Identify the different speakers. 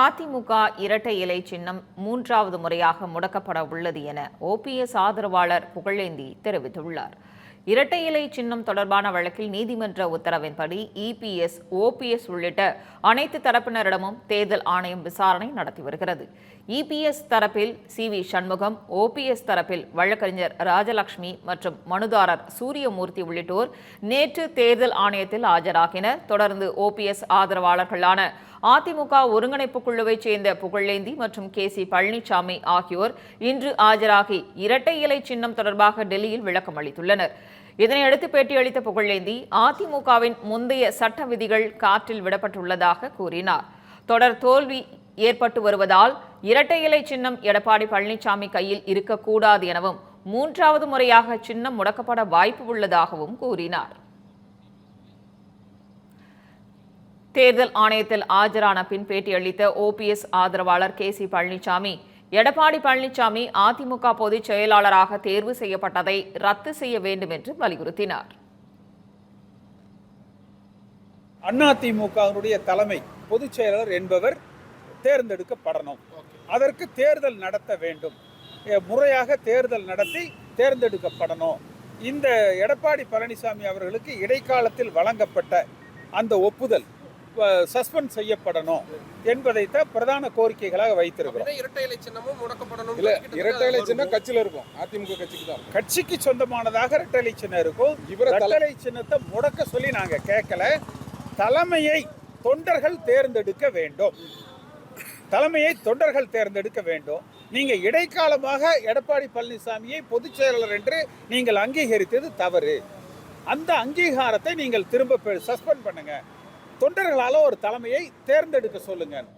Speaker 1: அதிமுக இரட்டை இலை சின்னம் மூன்றாவது முறையாக முடக்கப்பட உள்ளது என ஓபிஎஸ் ஆதரவாளர் புகழேந்தி தெரிவித்துள்ளார். இரட்டை இலை சின்னம் தொடர்பான வழக்கில் நீதிமன்ற உத்தரவின்படி இபிஎஸ் ஓபிஎஸ் உள்ளிட்ட அனைத்து தரப்பினரிடமும் தேர்தல் ஆணையம் விசாரணை நடத்தி வருகிறது. இபிஎஸ் தரப்பில் சி வி சண்முகம் ஓபிஎஸ் தரப்பில் வழக்கறிஞர் ராஜலட்சுமி மற்றும் மனுதாரர் சூரியமூர்த்தி உள்ளிட்டோர் நேற்று தேர்தல் ஆணையத்தில் ஆஜராகினர். தொடர்ந்து ஓபிஎஸ் ஆதரவாளர்களான அதிமுக ஒருங்கிணைப்பு குழுவைச் சேர்ந்த புகழேந்தி மற்றும் கே சி பழனிசாமி ஆகியோர் இன்று ஆஜராகி இரட்டை இலை சின்னம் தொடர்பாக டெல்லியில் விளக்கம் அளித்துள்ளனர். இதனையடுத்து பேட்டியளித்த புகழேந்தி அதிமுகவின் முந்தைய சட்ட விதிகள் காற்றில் விடப்பட்டுள்ளதாக கூறினார். தொடர் தோல்வி ஏற்பட்டு வருவதால் இரட்டை இலை சின்னம் எடப்பாடி பழனிசாமி கையில் இருக்கக்கூடாது எனவும் மூன்றாவது முறையாக சின்னம் முடக்கப்பட வாய்ப்பு உள்ளதாகவும் கூறினார். தேர்தல் ஆணையத்தில் ஆஜரான பின் பேட்டியளித்த ஓபிஎஸ் ஆதரவாளர் கே சி பழனிசாமி எடப்பாடி பழனிசாமி அதிமுக பொதுச் செயலாளராக தேர்வு செய்யப்பட்டதை ரத்து செய்ய வேண்டும் என்று வலியுறுத்தினார்.
Speaker 2: அதிமுகவினுடைய தலைமை பொதுச் செயலாளர் என்பவர் தேர்ந்தெடுக்கப்படணும். அதற்கு தேர்தல் நடத்த வேண்டும். முறையாக தேர்தல் நடத்தி தேர்ந்தெடுக்கப்படணும். இந்த எடப்பாடி பழனிசாமி அவர்களுக்கு இடைக்காலத்தில் வழங்கப்பட்ட அந்த ஒப்புதல் சஸ்பெண்ட் செய்யப்படணும் என்பதைத்தான் பிரதான கோரிக்கைகளாக வைத்திருக்கிறோம்.
Speaker 3: இரட்டை இலை சின்னமும் முடக்கப்படணும்
Speaker 4: இல்ல இரட்டை இலை சின்னம் கட்சியில இருக்கும். அதிமுக கட்சிக்கு தான்.
Speaker 2: கட்சிக்கு சொந்தமானதாக ரெட்டலை சின்னம் இருக்கும்.
Speaker 4: இவரை தல-
Speaker 2: சின்னத்தை முடக்க சொல்லி நாங்க கேட்கல. தலைமையை தொண்டர்கள் தேர்ந்தெடுக்க வேண்டும். தலைமையை தொண்டர்கள் தேர்ந்தெடுக்க வேண்டும். நீங்க இடைக்காலமாக எடப்பாடி பழனிசாமியை பொதுச் செயலாளர் என்று நீங்கள் அங்கீகரித்தது தவறு. அந்த அங்கீகாரத்தை நீங்கள் திரும்ப சஸ்பெண்ட் பண்ணுங்க. தொண்டர்களால ஒரு தலைமையை தேர்ந்தெடுக்க சொல்லுங்கள்.